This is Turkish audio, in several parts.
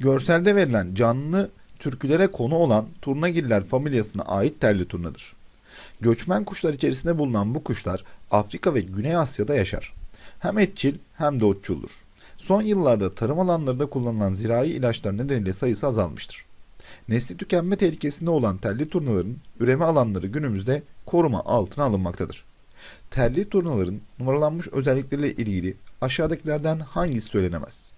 Görselde verilen canlı türkülere konu olan turnagiller familyasına ait telli turnadır. Göçmen kuşlar içerisinde bulunan bu kuşlar Afrika ve Güney Asya'da yaşar. Hem etçil hem de otçuldur. Son yıllarda tarım alanlarında kullanılan zirai ilaçlar nedeniyle sayısı azalmıştır. Nesli tükenme tehlikesinde olan telli turnaların üreme alanları günümüzde koruma altına alınmaktadır. Telli turnaların numaralanmış özellikleriyle ilgili aşağıdakilerden hangisi söylenemez?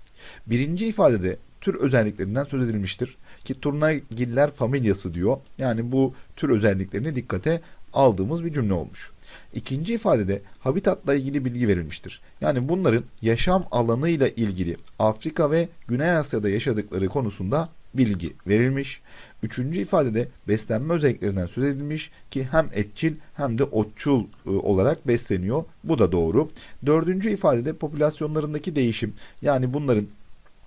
Birinci ifadede tür özelliklerinden söz edilmiştir ki turnagiller familyası diyor. Yani bu tür özelliklerini dikkate aldığımız bir cümle olmuş. İkinci ifadede habitatla ilgili bilgi verilmiştir. Yani bunların yaşam alanıyla ilgili Afrika ve Güney Asya'da yaşadıkları konusunda bilgi verilmiş. Üçüncü ifadede beslenme özelliklerinden söz edilmiş ki hem etçil hem de otçul e, olarak besleniyor. Bu da doğru. Dördüncü ifadede popülasyonlarındaki değişim yani bunların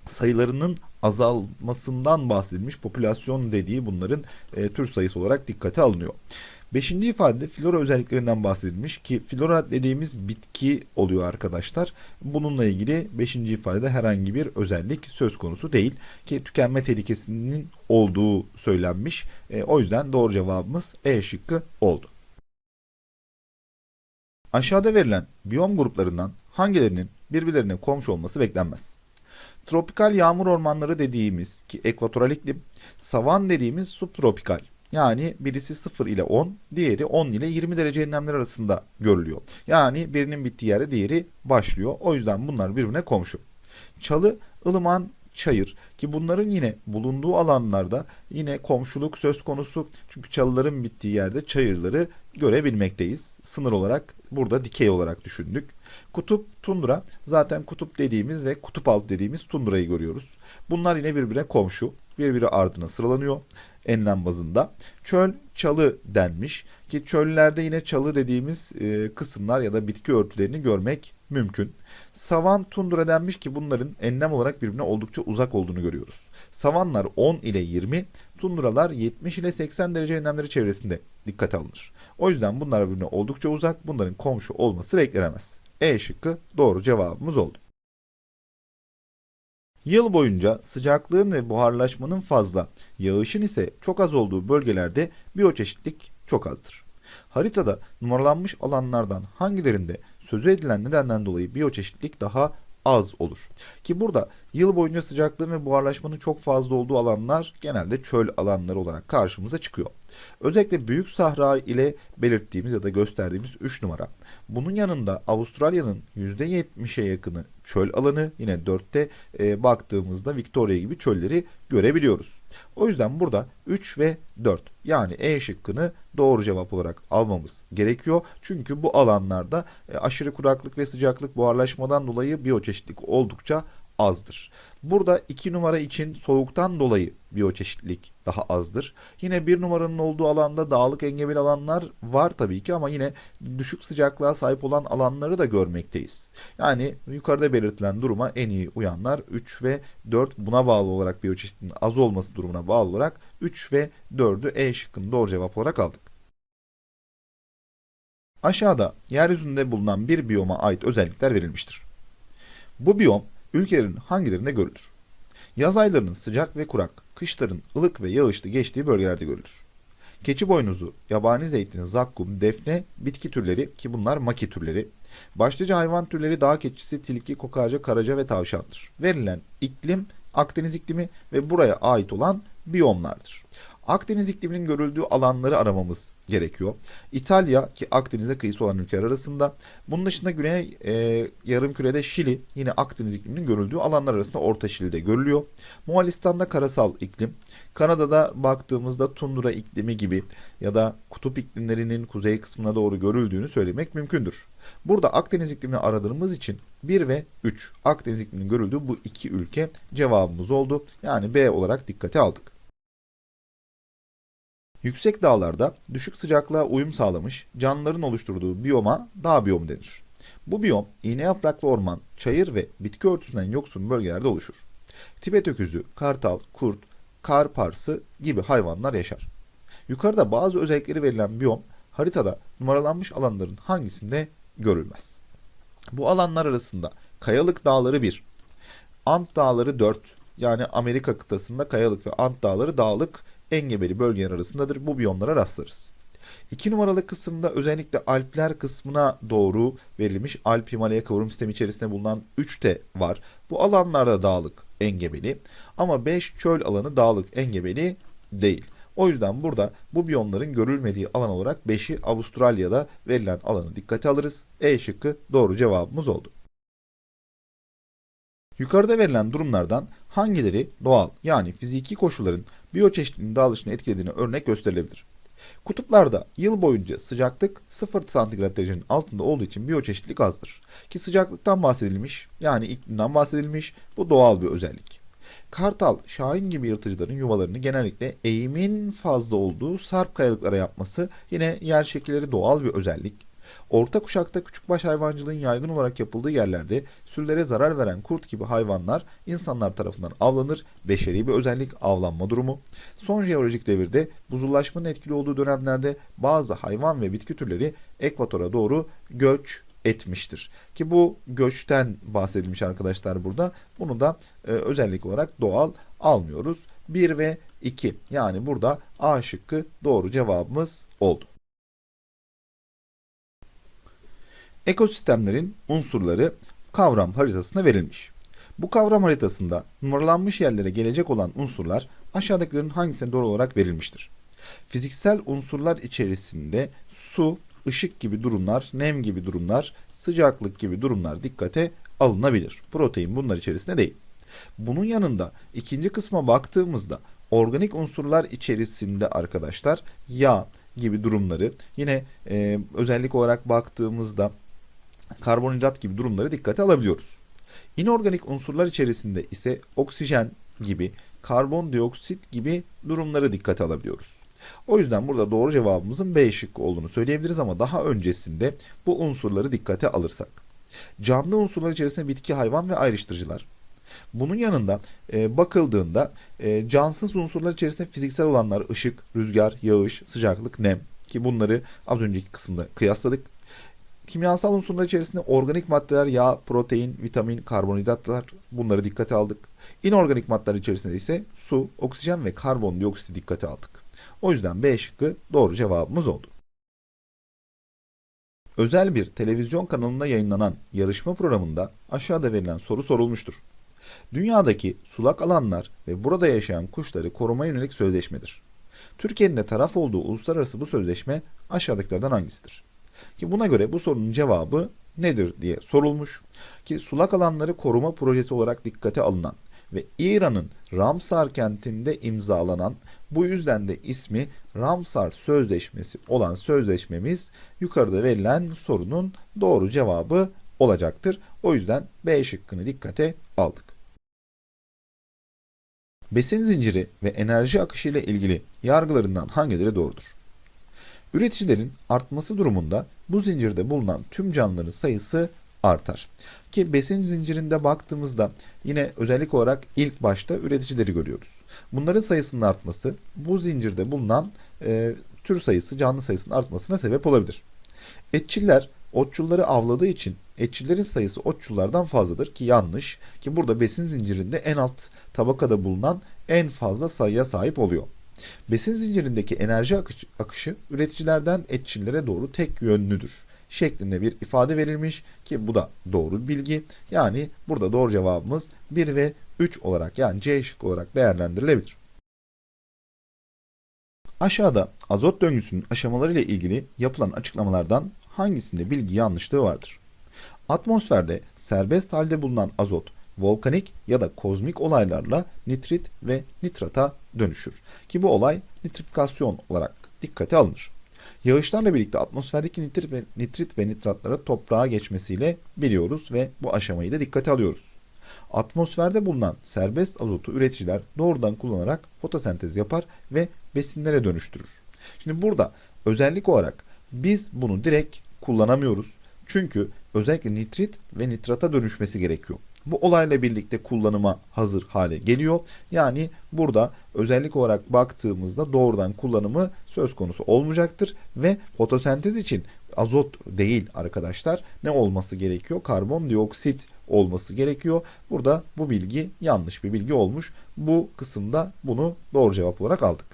sayılarının azalmasından bahsedilmiş. Popülasyon dediği bunların e, tür sayısı olarak dikkate alınıyor. Beşinci ifadede flora özelliklerinden bahsedilmiş ki flora dediğimiz bitki oluyor arkadaşlar. Bununla ilgili beşinci ifadede herhangi bir özellik söz konusu değil ki tükenme tehlikesinin olduğu söylenmiş. E, o yüzden doğru cevabımız E şıkkı oldu. Aşağıda verilen biyom gruplarından hangilerinin birbirlerine komşu olması beklenmez? Tropikal yağmur ormanları dediğimiz ki ekvatoral iklim, savan dediğimiz subtropikal. Yani birisi 0 ile 10, diğeri 10 ile 20 derece enlemler arasında görülüyor. Yani birinin bittiği yere diğeri başlıyor. O yüzden bunlar birbirine komşu. Çalı, ılıman, çayır ki bunların yine bulunduğu alanlarda yine komşuluk söz konusu. Çünkü çalıların bittiği yerde çayırları görebilmekteyiz. Sınır olarak burada dikey olarak düşündük. Kutup, tundra zaten kutup dediğimiz ve kutup alt dediğimiz tundrayı görüyoruz. Bunlar yine birbirine komşu. Birbiri ardına sıralanıyor enlem bazında. Çöl çalı denmiş ki çöllerde yine çalı dediğimiz e, kısımlar ya da bitki örtülerini görmek mümkün. Savan tundra denmiş ki bunların enlem olarak birbirine oldukça uzak olduğunu görüyoruz. Savanlar 10 ile 20, tundralar 70 ile 80 derece enlemleri çevresinde dikkate alınır. O yüzden bunlar birbirine oldukça uzak, bunların komşu olması beklenemez. E şıkkı doğru cevabımız oldu. Yıl boyunca sıcaklığın ve buharlaşmanın fazla, yağışın ise çok az olduğu bölgelerde biyoçeşitlik çok azdır. Haritada numaralanmış alanlardan hangilerinde sözü edilen nedenden dolayı biyoçeşitlik daha az olur. Ki burada yıl boyunca sıcaklığın ve buharlaşmanın çok fazla olduğu alanlar genelde çöl alanları olarak karşımıza çıkıyor. Özellikle Büyük Sahra ile belirttiğimiz ya da gösterdiğimiz 3 numara. Bunun yanında Avustralya'nın %70'e yakını çöl alanı yine 4'te e, baktığımızda Victoria gibi çölleri görebiliyoruz. O yüzden burada 3 ve 4 yani E şıkkını doğru cevap olarak almamız gerekiyor. Çünkü bu alanlarda e, aşırı kuraklık ve sıcaklık buharlaşmadan dolayı biyoçeşitlik oldukça azdır. Burada 2 numara için soğuktan dolayı biyoçeşitlilik daha azdır. Yine bir numaranın olduğu alanda dağlık engebeli alanlar var tabii ki ama yine düşük sıcaklığa sahip olan alanları da görmekteyiz. Yani yukarıda belirtilen duruma en iyi uyanlar 3 ve 4 buna bağlı olarak biyoçeşitliliğin az olması durumuna bağlı olarak 3 ve 4'ü E şıkkını doğru cevap olarak aldık. Aşağıda yeryüzünde bulunan bir biyoma ait özellikler verilmiştir. Bu biyom ülkelerin hangilerinde görülür? Yaz aylarının sıcak ve kurak, kışların ılık ve yağışlı geçtiği bölgelerde görülür. Keçi boynuzu, yabani zeytin, zakkum, defne, bitki türleri ki bunlar maki türleri. Başlıca hayvan türleri dağ keçisi, tilki, kokarca, karaca ve tavşandır. Verilen iklim Akdeniz iklimi ve buraya ait olan biyomlardır. Akdeniz ikliminin görüldüğü alanları aramamız gerekiyor. İtalya ki Akdeniz'e kıyısı olan ülkeler arasında. Bunun dışında Güney e, yarımkürede Şili yine Akdeniz ikliminin görüldüğü alanlar arasında Orta Şili'de görülüyor. Moğolistan'da karasal iklim. Kanada'da baktığımızda tundra iklimi gibi ya da kutup iklimlerinin kuzey kısmına doğru görüldüğünü söylemek mümkündür. Burada Akdeniz iklimini aradığımız için 1 ve 3 Akdeniz ikliminin görüldüğü bu iki ülke cevabımız oldu. Yani B olarak dikkate aldık. Yüksek dağlarda düşük sıcaklığa uyum sağlamış canlıların oluşturduğu biyoma dağ biyomu denir. Bu biyom iğne yapraklı orman, çayır ve bitki örtüsünden yoksun bölgelerde oluşur. Tibet öküzü, kartal, kurt, kar parsı gibi hayvanlar yaşar. Yukarıda bazı özellikleri verilen biyom haritada numaralanmış alanların hangisinde görülmez. Bu alanlar arasında Kayalık Dağları 1, Ant Dağları 4, yani Amerika kıtasında kayalık ve Ant dağları dağlık engebeli bölgeler arasındadır. Bu biyomlara rastlarız. İki numaralı kısımda özellikle Alpler kısmına doğru verilmiş Alp Himalaya kıvrım sistemi içerisinde bulunan 3 de var. Bu alanlarda dağlık engebeli ama 5 çöl alanı dağlık engebeli değil. O yüzden burada bu biyomların görülmediği alan olarak 5'i Avustralya'da verilen alanı dikkate alırız. E şıkkı doğru cevabımız oldu. Yukarıda verilen durumlardan hangileri doğal yani fiziki koşulların biyoçeşitliliğin dağılışını etkilediğine örnek gösterilebilir? Kutuplarda yıl boyunca sıcaklık 0 santigrat derecenin altında olduğu için biyoçeşitlilik azdır. Ki sıcaklıktan bahsedilmiş yani iklimden bahsedilmiş bu doğal bir özellik. Kartal, şahin gibi yırtıcıların yuvalarını genellikle eğimin fazla olduğu sarp kayalıklara yapması yine yer şekilleri doğal bir özellik. Orta kuşakta küçükbaş hayvancılığın yaygın olarak yapıldığı yerlerde sürülere zarar veren kurt gibi hayvanlar insanlar tarafından avlanır. Beşeri bir özellik avlanma durumu. Son jeolojik devirde buzullaşmanın etkili olduğu dönemlerde bazı hayvan ve bitki türleri ekvatora doğru göç etmiştir. Ki bu göçten bahsedilmiş arkadaşlar burada. Bunu da e, özellik olarak doğal almıyoruz. 1 ve 2 yani burada A şıkkı doğru cevabımız oldu. Ekosistemlerin unsurları kavram haritasına verilmiş. Bu kavram haritasında numaralanmış yerlere gelecek olan unsurlar aşağıdakilerin hangisine doğru olarak verilmiştir? Fiziksel unsurlar içerisinde su, ışık gibi durumlar, nem gibi durumlar, sıcaklık gibi durumlar dikkate alınabilir. Protein bunlar içerisinde değil. Bunun yanında ikinci kısma baktığımızda organik unsurlar içerisinde arkadaşlar yağ gibi durumları yine e, özellik olarak baktığımızda karbonhidrat gibi durumları dikkate alabiliyoruz. İnorganik unsurlar içerisinde ise oksijen gibi, karbondioksit gibi durumları dikkate alabiliyoruz. O yüzden burada doğru cevabımızın B şıkkı olduğunu söyleyebiliriz ama daha öncesinde bu unsurları dikkate alırsak. Canlı unsurlar içerisinde bitki, hayvan ve ayrıştırıcılar. Bunun yanında e, bakıldığında e, cansız unsurlar içerisinde fiziksel olanlar ışık, rüzgar, yağış, sıcaklık, nem ki bunları az önceki kısımda kıyasladık. Kimyasal unsurlar içerisinde organik maddeler, yağ, protein, vitamin, karbonhidratlar bunları dikkate aldık. İnorganik maddeler içerisinde ise su, oksijen ve karbondioksit dikkate aldık. O yüzden B şıkkı doğru cevabımız oldu. Özel bir televizyon kanalında yayınlanan yarışma programında aşağıda verilen soru sorulmuştur. Dünyadaki sulak alanlar ve burada yaşayan kuşları korumaya yönelik sözleşmedir. Türkiye'nin de taraf olduğu uluslararası bu sözleşme aşağıdakilerden hangisidir? Ki buna göre bu sorunun cevabı nedir diye sorulmuş. Ki sulak alanları koruma projesi olarak dikkate alınan ve İran'ın Ramsar kentinde imzalanan bu yüzden de ismi Ramsar Sözleşmesi olan sözleşmemiz yukarıda verilen sorunun doğru cevabı olacaktır. O yüzden B şıkkını dikkate aldık. Besin zinciri ve enerji akışı ile ilgili yargılarından hangileri doğrudur? Üreticilerin artması durumunda bu zincirde bulunan tüm canlıların sayısı artar. Ki besin zincirinde baktığımızda yine özellik olarak ilk başta üreticileri görüyoruz. Bunların sayısının artması bu zincirde bulunan e, tür sayısı, canlı sayısının artmasına sebep olabilir. Etçiller otçulları avladığı için etçillerin sayısı otçullardan fazladır ki yanlış ki burada besin zincirinde en alt tabakada bulunan en fazla sayıya sahip oluyor. Besin zincirindeki enerji akışı, üreticilerden etçillere doğru tek yönlüdür şeklinde bir ifade verilmiş ki bu da doğru bilgi. Yani burada doğru cevabımız 1 ve 3 olarak yani C şık olarak değerlendirilebilir. Aşağıda azot döngüsünün aşamaları ile ilgili yapılan açıklamalardan hangisinde bilgi yanlışlığı vardır? Atmosferde serbest halde bulunan azot volkanik ya da kozmik olaylarla nitrit ve nitrata dönüşür. Ki bu olay nitrifikasyon olarak dikkate alınır. Yağışlarla birlikte atmosferdeki nitrit ve, nitrit ve nitratlara toprağa geçmesiyle biliyoruz ve bu aşamayı da dikkate alıyoruz. Atmosferde bulunan serbest azotu üreticiler doğrudan kullanarak fotosentez yapar ve besinlere dönüştürür. Şimdi burada özellik olarak biz bunu direkt kullanamıyoruz. Çünkü özellikle nitrit ve nitrata dönüşmesi gerekiyor. Bu olayla birlikte kullanıma hazır hale geliyor. Yani burada özellik olarak baktığımızda doğrudan kullanımı söz konusu olmayacaktır ve fotosentez için azot değil arkadaşlar. Ne olması gerekiyor? Karbondioksit olması gerekiyor. Burada bu bilgi yanlış bir bilgi olmuş. Bu kısımda bunu doğru cevap olarak aldık.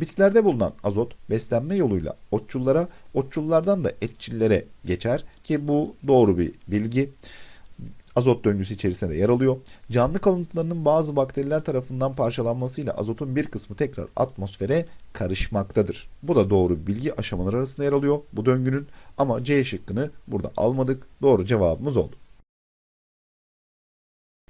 Bitkilerde bulunan azot beslenme yoluyla otçullara, otçullardan da etçillere geçer ki bu doğru bir bilgi. Azot döngüsü içerisinde de yer alıyor. Canlı kalıntılarının bazı bakteriler tarafından parçalanmasıyla azotun bir kısmı tekrar atmosfere karışmaktadır. Bu da doğru bilgi aşamaları arasında yer alıyor bu döngünün ama C şıkkını burada almadık. Doğru cevabımız oldu.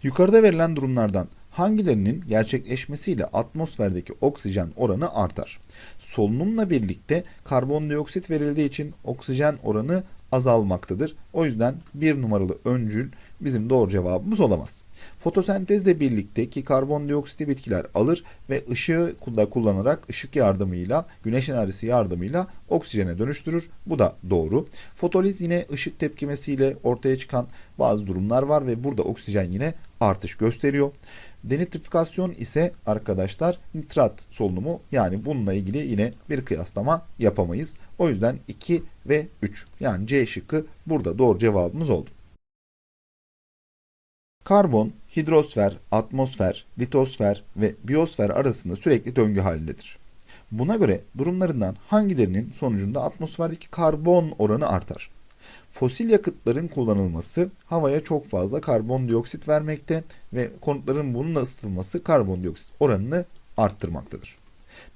Yukarıda verilen durumlardan hangilerinin gerçekleşmesiyle atmosferdeki oksijen oranı artar? Solunumla birlikte karbondioksit verildiği için oksijen oranı azalmaktadır. O yüzden bir numaralı öncül bizim doğru cevabımız olamaz. Fotosentezle birlikte ki karbondioksiti bitkiler alır ve ışığı da kullanarak ışık yardımıyla, güneş enerjisi yardımıyla oksijene dönüştürür. Bu da doğru. Fotoliz yine ışık tepkimesiyle ortaya çıkan bazı durumlar var ve burada oksijen yine artış gösteriyor. Denitrifikasyon ise arkadaşlar nitrat solunumu yani bununla ilgili yine bir kıyaslama yapamayız. O yüzden 2 ve 3 yani C şıkkı burada doğru cevabımız oldu. Karbon, hidrosfer, atmosfer, litosfer ve biyosfer arasında sürekli döngü halindedir. Buna göre durumlarından hangilerinin sonucunda atmosferdeki karbon oranı artar? Fosil yakıtların kullanılması havaya çok fazla karbondioksit vermekte ve konutların bununla ısıtılması karbondioksit oranını arttırmaktadır.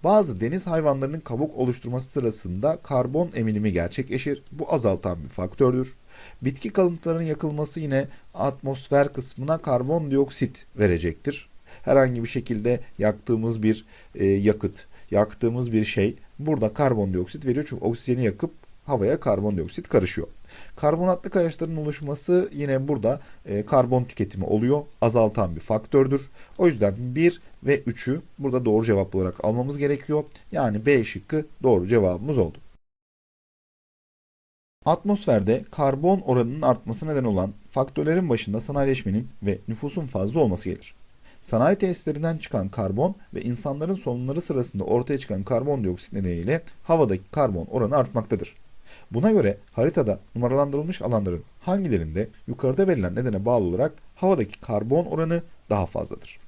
Bazı deniz hayvanlarının kabuk oluşturması sırasında karbon eminimi gerçekleşir. Bu azaltan bir faktördür. Bitki kalıntılarının yakılması yine atmosfer kısmına karbondioksit verecektir. Herhangi bir şekilde yaktığımız bir e, yakıt, yaktığımız bir şey burada karbondioksit veriyor çünkü oksijeni yakıp havaya karbondioksit karışıyor. Karbonatlı kayaçların oluşması yine burada e, karbon tüketimi oluyor. Azaltan bir faktördür. O yüzden 1 ve 3'ü burada doğru cevap olarak almamız gerekiyor. Yani B şıkkı doğru cevabımız oldu. Atmosferde karbon oranının artması neden olan faktörlerin başında sanayileşmenin ve nüfusun fazla olması gelir. Sanayi tesislerinden çıkan karbon ve insanların solunumları sırasında ortaya çıkan karbondioksit nedeniyle havadaki karbon oranı artmaktadır. Buna göre haritada numaralandırılmış alanların hangilerinde yukarıda verilen nedene bağlı olarak havadaki karbon oranı daha fazladır.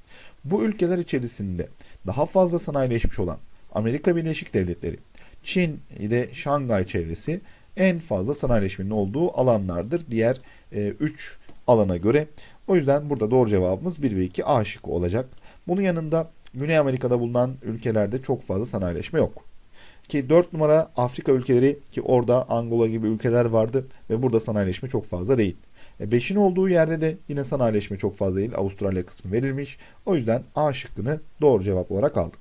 Bu ülkeler içerisinde daha fazla sanayileşmiş olan Amerika Birleşik Devletleri, Çin ve Şangay çevresi en fazla sanayileşmenin olduğu alanlardır. Diğer 3 e, alana göre. O yüzden burada doğru cevabımız 1 ve 2 A şıkkı olacak. Bunun yanında Güney Amerika'da bulunan ülkelerde çok fazla sanayileşme yok. Ki 4 numara Afrika ülkeleri ki orada Angola gibi ülkeler vardı ve burada sanayileşme çok fazla değil. 5'in e olduğu yerde de yine sanayileşme çok fazla değil. Avustralya kısmı verilmiş. O yüzden A şıkkını doğru cevap olarak aldık.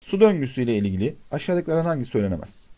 Su döngüsü ile ilgili aşağıdakilerden hangisi söylenemez?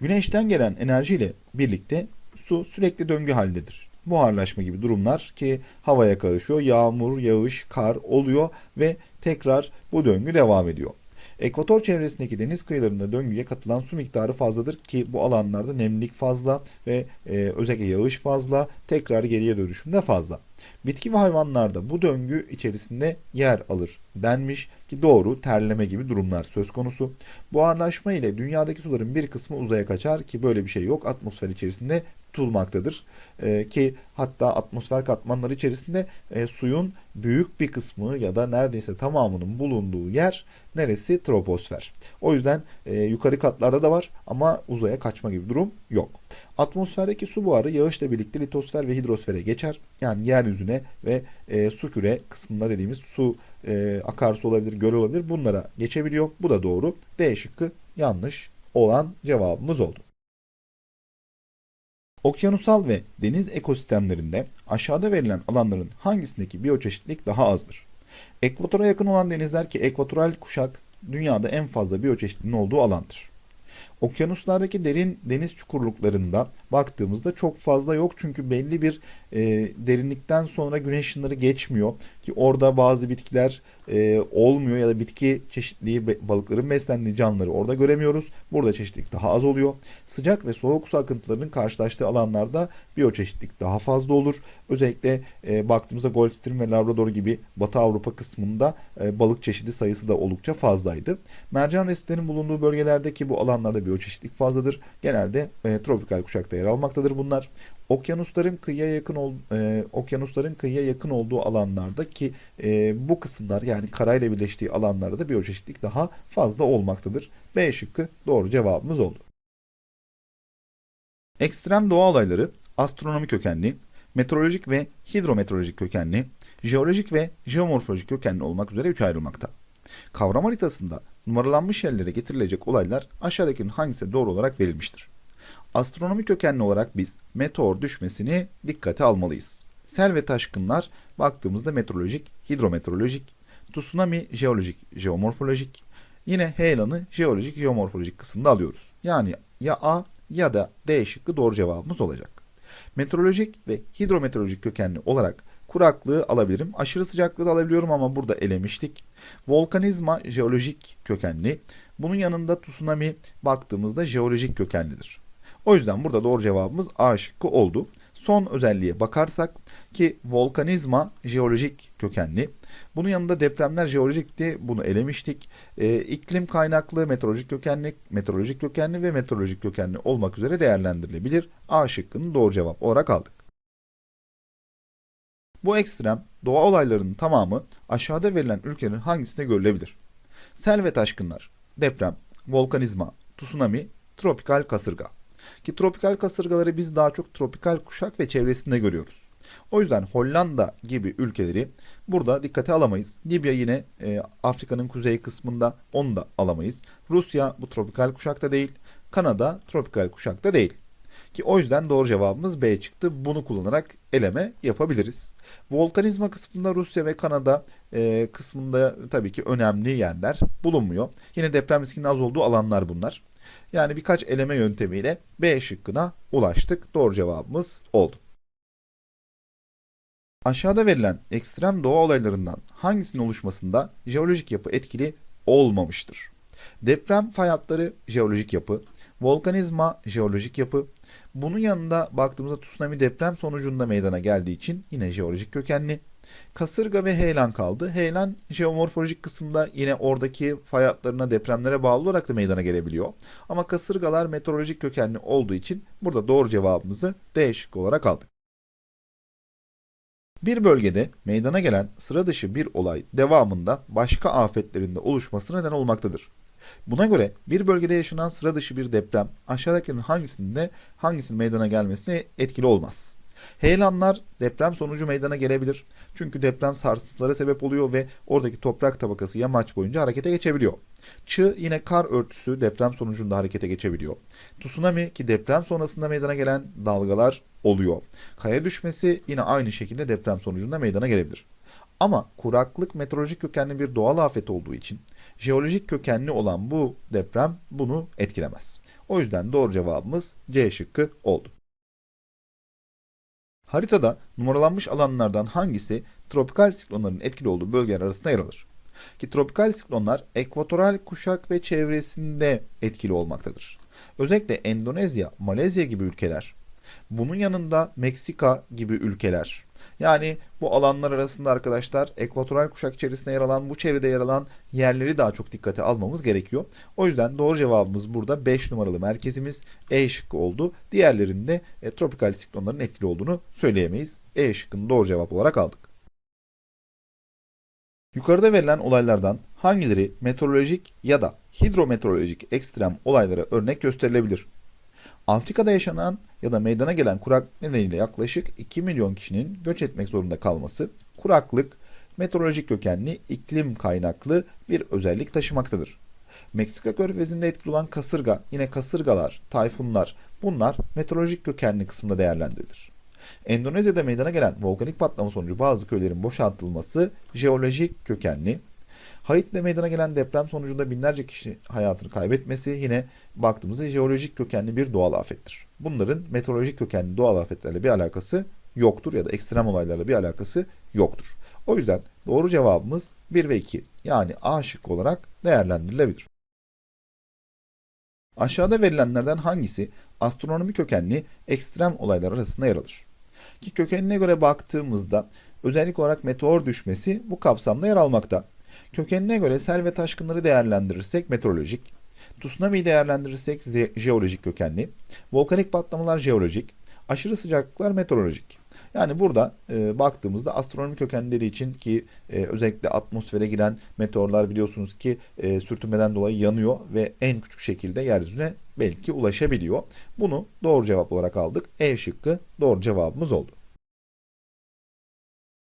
Güneşten gelen enerjiyle birlikte su sürekli döngü halindedir. Buharlaşma gibi durumlar ki havaya karışıyor. Yağmur, yağış, kar oluyor ve tekrar bu döngü devam ediyor. Ekvator çevresindeki deniz kıyılarında döngüye katılan su miktarı fazladır ki bu alanlarda nemlilik fazla ve e, özellikle yağış fazla, tekrar geriye dönüşüm de fazla. Bitki ve hayvanlarda bu döngü içerisinde yer alır denmiş ki doğru terleme gibi durumlar söz konusu. Buharlaşma ile dünyadaki suların bir kısmı uzaya kaçar ki böyle bir şey yok. Atmosfer içerisinde tutulmaktadır. E, ki hatta atmosfer katmanları içerisinde e, suyun büyük bir kısmı ya da neredeyse tamamının bulunduğu yer neresi? Troposfer. O yüzden e, yukarı katlarda da var ama uzaya kaçma gibi durum yok. Atmosferdeki su buharı yağışla birlikte litosfer ve hidrosfere geçer. Yani yeryüzüne ve e, su küre kısmında dediğimiz su e, akarsu olabilir, göl olabilir bunlara geçebiliyor. Bu da doğru. D şıkkı yanlış olan cevabımız oldu. Okyanusal ve deniz ekosistemlerinde aşağıda verilen alanların hangisindeki biyoçeşitlilik daha azdır? Ekvatora yakın olan denizler ki ekvatoral kuşak dünyada en fazla biyoçeşitliliğin olduğu alandır. Okyanuslardaki derin deniz çukurluklarında baktığımızda çok fazla yok çünkü belli bir e, derinlikten sonra güneş ışınları geçmiyor ki orada bazı bitkiler e, olmuyor ya da bitki çeşitliliği balıkların beslendiği canlıları orada göremiyoruz. Burada çeşitlilik daha az oluyor. Sıcak ve soğuk su akıntılarının karşılaştığı alanlarda biyoçeşitlilik daha fazla olur. Özellikle e, baktığımızda Gulf Stream ve Labrador gibi Batı Avrupa kısmında e, balık çeşidi sayısı da oldukça fazlaydı. Mercan resiflerinin bulunduğu bölgelerdeki bu alanlarda biyoçeşitlilik fazladır. Genelde e, tropikal kuşakta yer almaktadır bunlar. Okyanusların kıyıya yakın ol, e, okyanusların kıyıya yakın olduğu alanlarda ki e, bu kısımlar yani karayla birleştiği alanlarda da biyoçeşitlilik daha fazla olmaktadır. B şıkkı doğru cevabımız oldu. Ekstrem doğa olayları astronomi kökenli, meteorolojik ve hidrometeorolojik kökenli, jeolojik ve jeomorfolojik kökenli olmak üzere üç ayrılmakta. Kavram haritasında numaralanmış yerlere getirilecek olaylar aşağıdakinin hangisi doğru olarak verilmiştir? Astronomi kökenli olarak biz meteor düşmesini dikkate almalıyız. Sel ve taşkınlar baktığımızda meteorolojik, hidrometeorolojik, tsunami jeolojik, jeomorfolojik, yine heyelanı jeolojik, jeomorfolojik kısımda alıyoruz. Yani ya A ya da D şıkkı doğru cevabımız olacak. Meteorolojik ve hidrometeorolojik kökenli olarak kuraklığı alabilirim. Aşırı sıcaklığı da alabiliyorum ama burada elemiştik. Volkanizma jeolojik kökenli. Bunun yanında tsunami baktığımızda jeolojik kökenlidir. O yüzden burada doğru cevabımız A şıkkı oldu. Son özelliğe bakarsak ki volkanizma jeolojik kökenli. Bunun yanında depremler jeolojikti. Bunu elemiştik. Ee, iklim kaynaklı meteorolojik kökenli, meteorolojik kökenli ve meteorolojik kökenli olmak üzere değerlendirilebilir. A şıkkını doğru cevap olarak aldık. Bu ekstrem doğa olaylarının tamamı aşağıda verilen ülkenin hangisinde görülebilir? Sel ve taşkınlar, deprem, volkanizma, tsunami, tropikal kasırga. Ki tropikal kasırgaları biz daha çok tropikal kuşak ve çevresinde görüyoruz. O yüzden Hollanda gibi ülkeleri burada dikkate alamayız. Libya yine e, Afrika'nın kuzey kısmında onu da alamayız. Rusya bu tropikal kuşakta değil. Kanada tropikal kuşakta değil. Ki o yüzden doğru cevabımız B çıktı. Bunu kullanarak eleme yapabiliriz. Volkanizma kısmında Rusya ve Kanada e, kısmında tabii ki önemli yerler bulunmuyor. Yine deprem riskinin az olduğu alanlar bunlar. Yani birkaç eleme yöntemiyle B şıkkına ulaştık. Doğru cevabımız oldu. Aşağıda verilen ekstrem doğa olaylarından hangisinin oluşmasında jeolojik yapı etkili olmamıştır? Deprem fay hatları jeolojik yapı, volkanizma jeolojik yapı. Bunun yanında baktığımızda tsunami deprem sonucunda meydana geldiği için yine jeolojik kökenli. Kasırga ve heyelan kaldı. Heyelan jeomorfolojik kısımda yine oradaki fay hatlarına depremlere bağlı olarak da meydana gelebiliyor. Ama kasırgalar meteorolojik kökenli olduğu için burada doğru cevabımızı D şıkkı olarak aldık. Bir bölgede meydana gelen sıra dışı bir olay devamında başka afetlerinde oluşmasına neden olmaktadır. Buna göre bir bölgede yaşanan sıra dışı bir deprem aşağıdakilerin hangisinde hangisinin meydana gelmesine etkili olmaz. Heyelanlar deprem sonucu meydana gelebilir. Çünkü deprem sarsıntılara sebep oluyor ve oradaki toprak tabakası yamaç boyunca harekete geçebiliyor. Çığ yine kar örtüsü deprem sonucunda harekete geçebiliyor. Tsunami ki deprem sonrasında meydana gelen dalgalar oluyor. Kaya düşmesi yine aynı şekilde deprem sonucunda meydana gelebilir. Ama kuraklık meteorolojik kökenli bir doğal afet olduğu için jeolojik kökenli olan bu deprem bunu etkilemez. O yüzden doğru cevabımız C şıkkı oldu. Haritada numaralanmış alanlardan hangisi tropikal siklonların etkili olduğu bölgeler arasında yer alır? Ki tropikal siklonlar ekvatoral kuşak ve çevresinde etkili olmaktadır. Özellikle Endonezya, Malezya gibi ülkeler, bunun yanında Meksika gibi ülkeler, yani bu alanlar arasında arkadaşlar ekvatoral kuşak içerisinde yer alan, bu çevrede yer alan yerleri daha çok dikkate almamız gerekiyor. O yüzden doğru cevabımız burada 5 numaralı merkezimiz E şıkkı oldu. Diğerlerinde e, tropikal siklonların etkili olduğunu söyleyemeyiz. E şıkkını doğru cevap olarak aldık. Yukarıda verilen olaylardan hangileri meteorolojik ya da hidrometeorolojik ekstrem olaylara örnek gösterilebilir? Afrika'da yaşanan ya da meydana gelen kuraklık nedeniyle yaklaşık 2 milyon kişinin göç etmek zorunda kalması, kuraklık, meteorolojik kökenli iklim kaynaklı bir özellik taşımaktadır. Meksika körfezinde etkili olan kasırga, yine kasırgalar, tayfunlar bunlar meteorolojik kökenli kısımda değerlendirilir. Endonezya'da meydana gelen volkanik patlama sonucu bazı köylerin boşaltılması jeolojik kökenli, Haiti'de meydana gelen deprem sonucunda binlerce kişi hayatını kaybetmesi yine baktığımızda jeolojik kökenli bir doğal afettir. Bunların meteorolojik kökenli doğal afetlerle bir alakası yoktur ya da ekstrem olaylarla bir alakası yoktur. O yüzden doğru cevabımız 1 ve 2 yani A şıkkı olarak değerlendirilebilir. Aşağıda verilenlerden hangisi astronomi kökenli ekstrem olaylar arasında yer alır? Ki kökenine göre baktığımızda özellik olarak meteor düşmesi bu kapsamda yer almakta. Kökenine göre sel ve taşkınları değerlendirirsek meteorolojik, tsunami'yi değerlendirirsek jeolojik kökenli, volkanik patlamalar jeolojik, Aşırı sıcaklıklar meteorolojik. Yani burada e, baktığımızda astronomi kökenleri için ki e, özellikle atmosfere giren meteorlar biliyorsunuz ki e, sürtünmeden dolayı yanıyor ve en küçük şekilde yeryüzüne belki ulaşabiliyor. Bunu doğru cevap olarak aldık. E şıkkı doğru cevabımız oldu.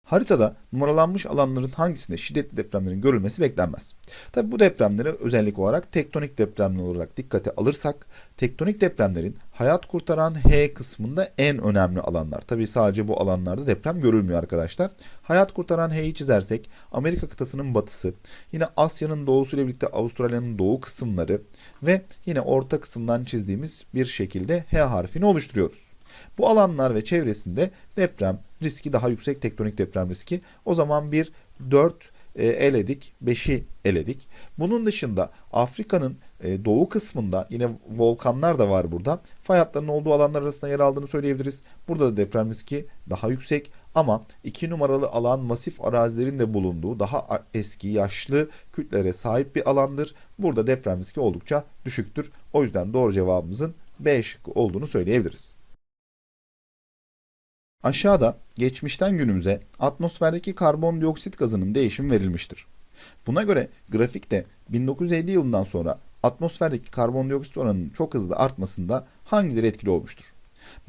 Haritada numaralanmış alanların hangisinde şiddetli depremlerin görülmesi beklenmez. Tabi bu depremleri özellik olarak tektonik depremler olarak dikkate alırsak, tektonik depremlerin hayat kurtaran H kısmında en önemli alanlar. Tabi sadece bu alanlarda deprem görülmüyor arkadaşlar. Hayat kurtaran H'yi çizersek Amerika kıtasının batısı, yine Asya'nın doğusu ile birlikte Avustralya'nın doğu kısımları ve yine orta kısımdan çizdiğimiz bir şekilde H harfini oluşturuyoruz. Bu alanlar ve çevresinde deprem riski daha yüksek tektonik deprem riski. O zaman bir 4 e, eledik, 5'i eledik. Bunun dışında Afrika'nın e, doğu kısmında yine volkanlar da var burada. Fay hatlarının olduğu alanlar arasında yer aldığını söyleyebiliriz. Burada da deprem riski daha yüksek ama 2 numaralı alan masif arazilerin de bulunduğu daha eski yaşlı kütlere sahip bir alandır. Burada deprem riski oldukça düşüktür. O yüzden doğru cevabımızın B şıkkı olduğunu söyleyebiliriz. Aşağıda geçmişten günümüze atmosferdeki karbondioksit gazının değişimi verilmiştir. Buna göre grafikte 1950 yılından sonra atmosferdeki karbondioksit oranının çok hızlı artmasında hangileri etkili olmuştur?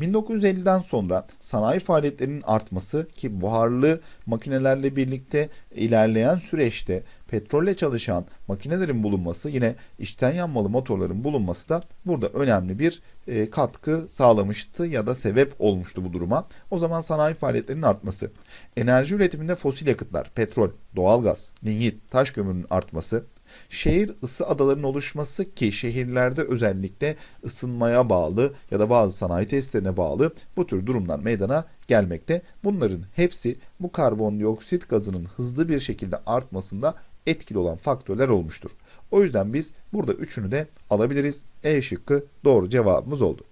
1950'den sonra sanayi faaliyetlerinin artması ki buharlı makinelerle birlikte ilerleyen süreçte petrolle çalışan makinelerin bulunması yine içten yanmalı motorların bulunması da burada önemli bir e, katkı sağlamıştı ya da sebep olmuştu bu duruma. O zaman sanayi faaliyetlerinin artması, enerji üretiminde fosil yakıtlar, petrol, doğalgaz, lignit, taş kömürünün artması, Şehir ısı adalarının oluşması ki şehirlerde özellikle ısınmaya bağlı ya da bazı sanayi tesislerine bağlı bu tür durumlar meydana gelmekte. Bunların hepsi bu karbondioksit gazının hızlı bir şekilde artmasında etkili olan faktörler olmuştur. O yüzden biz burada üçünü de alabiliriz. E şıkkı doğru cevabımız oldu.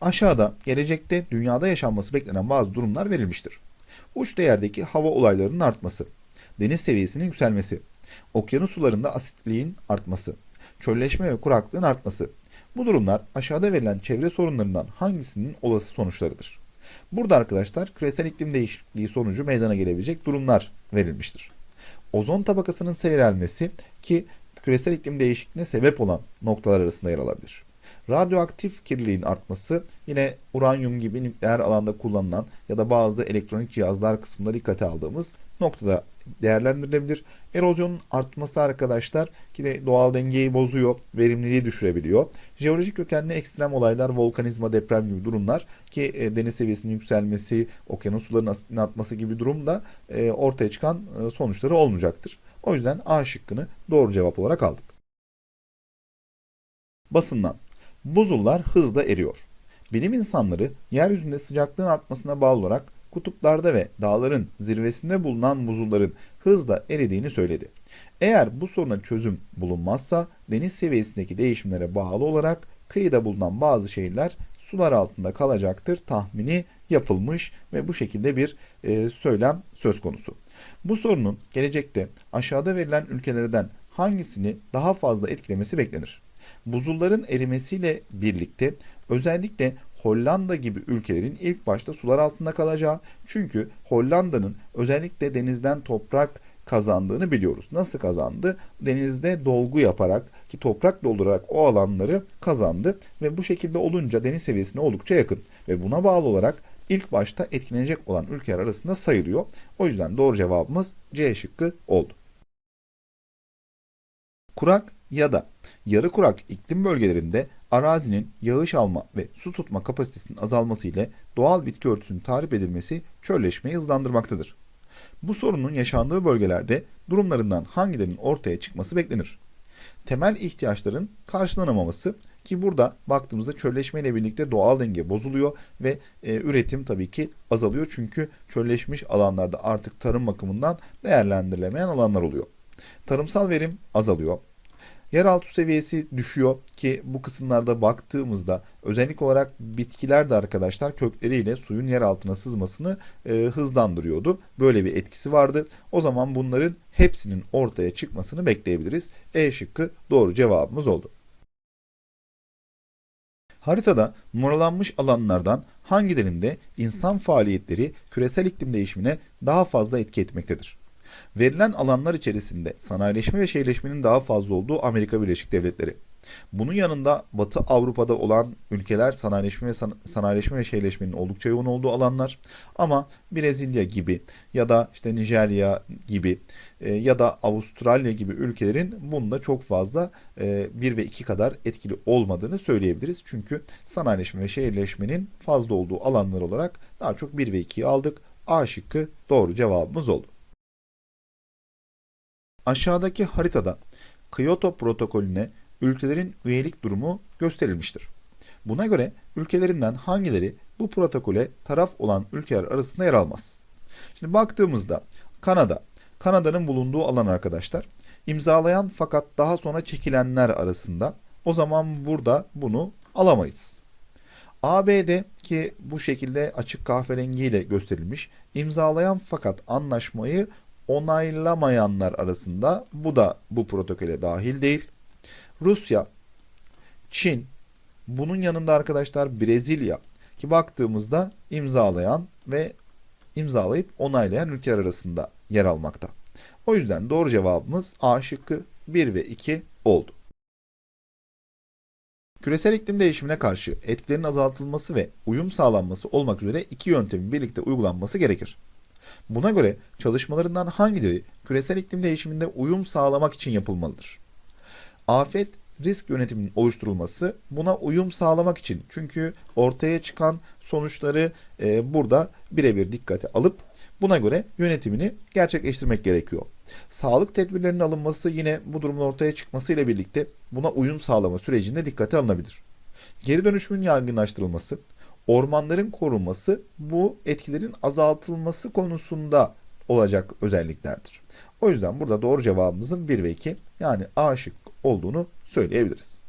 Aşağıda gelecekte dünyada yaşanması beklenen bazı durumlar verilmiştir. Uç değerdeki hava olaylarının artması, deniz seviyesinin yükselmesi, okyanus sularında asitliğin artması, çölleşme ve kuraklığın artması. Bu durumlar aşağıda verilen çevre sorunlarından hangisinin olası sonuçlarıdır? Burada arkadaşlar küresel iklim değişikliği sonucu meydana gelebilecek durumlar verilmiştir. Ozon tabakasının seyrelmesi ki küresel iklim değişikliğine sebep olan noktalar arasında yer alabilir. Radyoaktif kirliliğin artması yine uranyum gibi nükleer alanda kullanılan ya da bazı elektronik cihazlar kısmında dikkate aldığımız noktada değerlendirilebilir. Erozyonun artması arkadaşlar ki de doğal dengeyi bozuyor, verimliliği düşürebiliyor. Jeolojik kökenli ekstrem olaylar, volkanizma, deprem gibi durumlar ki e, deniz seviyesinin yükselmesi, okyanus sularının artması gibi durumda e, ortaya çıkan e, sonuçları olmayacaktır. O yüzden A şıkkını doğru cevap olarak aldık. Basından Buzullar hızla eriyor. Bilim insanları yeryüzünde sıcaklığın artmasına bağlı olarak kutuplarda ve dağların zirvesinde bulunan buzulların hızla eridiğini söyledi. Eğer bu soruna çözüm bulunmazsa deniz seviyesindeki değişimlere bağlı olarak kıyıda bulunan bazı şehirler sular altında kalacaktır tahmini yapılmış ve bu şekilde bir e, söylem söz konusu. Bu sorunun gelecekte aşağıda verilen ülkelerden hangisini daha fazla etkilemesi beklenir? Buzulların erimesiyle birlikte özellikle Hollanda gibi ülkelerin ilk başta sular altında kalacağı çünkü Hollanda'nın özellikle denizden toprak kazandığını biliyoruz. Nasıl kazandı? Denizde dolgu yaparak ki toprak doldurarak o alanları kazandı ve bu şekilde olunca deniz seviyesine oldukça yakın ve buna bağlı olarak ilk başta etkilenecek olan ülkeler arasında sayılıyor. O yüzden doğru cevabımız C şıkkı oldu. Kurak ya da yarı kurak iklim bölgelerinde arazinin yağış alma ve su tutma kapasitesinin azalması ile doğal bitki örtüsünün tahrip edilmesi çölleşmeyi hızlandırmaktadır. Bu sorunun yaşandığı bölgelerde durumlarından hangilerinin ortaya çıkması beklenir? Temel ihtiyaçların karşılanamaması ki burada baktığımızda çölleşme ile birlikte doğal denge bozuluyor ve e, üretim tabii ki azalıyor çünkü çölleşmiş alanlarda artık tarım bakımından değerlendirilemeyen alanlar oluyor. Tarımsal verim azalıyor. Yeraltı seviyesi düşüyor ki bu kısımlarda baktığımızda özellik olarak bitkiler de arkadaşlar kökleriyle suyun yer altına sızmasını e, hızlandırıyordu. Böyle bir etkisi vardı. O zaman bunların hepsinin ortaya çıkmasını bekleyebiliriz. E şıkkı doğru cevabımız oldu. Haritada numaralanmış alanlardan hangilerinde insan faaliyetleri küresel iklim değişimine daha fazla etki etmektedir? Verilen alanlar içerisinde sanayileşme ve şehirleşmenin daha fazla olduğu Amerika Birleşik Devletleri. Bunun yanında Batı Avrupa'da olan ülkeler sanayileşme ve san- sanayileşme ve şehirleşmenin oldukça yoğun olduğu alanlar. Ama Brezilya gibi ya da işte Nijerya gibi e, ya da Avustralya gibi ülkelerin bunda çok fazla e, 1 ve 2 kadar etkili olmadığını söyleyebiliriz. Çünkü sanayileşme ve şehirleşmenin fazla olduğu alanlar olarak daha çok 1 ve 2'yi aldık. A şıkkı doğru cevabımız oldu. Aşağıdaki haritada Kyoto protokolüne ülkelerin üyelik durumu gösterilmiştir. Buna göre ülkelerinden hangileri bu protokole taraf olan ülkeler arasında yer almaz? Şimdi baktığımızda Kanada, Kanada'nın bulunduğu alan arkadaşlar, imzalayan fakat daha sonra çekilenler arasında o zaman burada bunu alamayız. ABD ki bu şekilde açık kahverengiyle gösterilmiş, imzalayan fakat anlaşmayı onaylamayanlar arasında bu da bu protokole dahil değil. Rusya, Çin, bunun yanında arkadaşlar Brezilya ki baktığımızda imzalayan ve imzalayıp onaylayan ülkeler arasında yer almakta. O yüzden doğru cevabımız A şıkkı 1 ve 2 oldu. Küresel iklim değişimine karşı etkilerin azaltılması ve uyum sağlanması olmak üzere iki yöntemin birlikte uygulanması gerekir. Buna göre çalışmalarından hangileri küresel iklim değişiminde uyum sağlamak için yapılmalıdır? Afet risk yönetiminin oluşturulması buna uyum sağlamak için çünkü ortaya çıkan sonuçları e, burada birebir dikkate alıp buna göre yönetimini gerçekleştirmek gerekiyor. Sağlık tedbirlerinin alınması yine bu durumun ortaya çıkmasıyla birlikte buna uyum sağlama sürecinde dikkate alınabilir. Geri dönüşümün yaygınlaştırılması, ormanların korunması bu etkilerin azaltılması konusunda olacak özelliklerdir. O yüzden burada doğru cevabımızın 1 ve 2 yani A şık olduğunu söyleyebiliriz.